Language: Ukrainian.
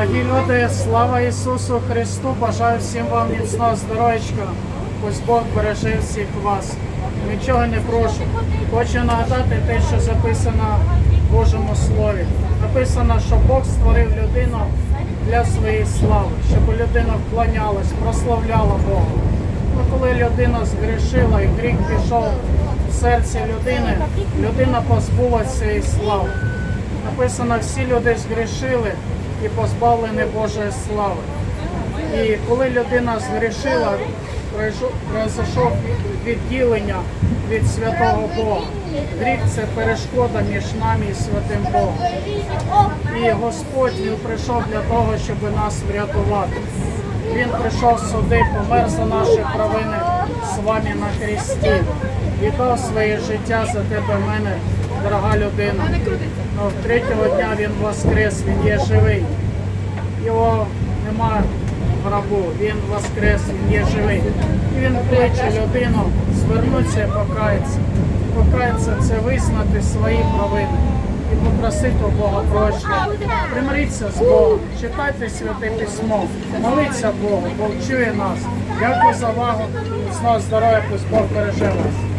Дорогі люди, слава Ісусу Христу! Бажаю всім вам міцного здоров'ячка. Пусть Бог береже всіх вас. Нічого не прошу. Хочу нагадати те, що записано в Божому Слові. Написано, що Бог створив людину для своєї слави, щоб людина вклонялась, прославляла Бога. Ну, коли людина згрішила і гріх пішов в серце людини, людина позбулася цієї слави. Написано, всі люди згрішили і позбавлені Божої слави. І коли людина згрішила, пройшов- відділення від святого Бога. Гріх це перешкода між нами і святим Богом. І Господь він прийшов для того, щоб нас врятувати. Він прийшов сюди, помер за наші провини з вами на хресті. Віддав своє життя за тебе, мене, дорога людина. Ну, третього дня він воскрес, він є живий. Його немає в гробу, він воскрес, він є живий. І він кличе людину звернутися і покаятися. Покаятися це визнати свої провини і попросити у Бога прощення. Примиріться з Богом, читайте святе письмо, моліться Богу, Бог чує нас. Дякую за увагу, міцного здоров'я, пусть Бог береже вас.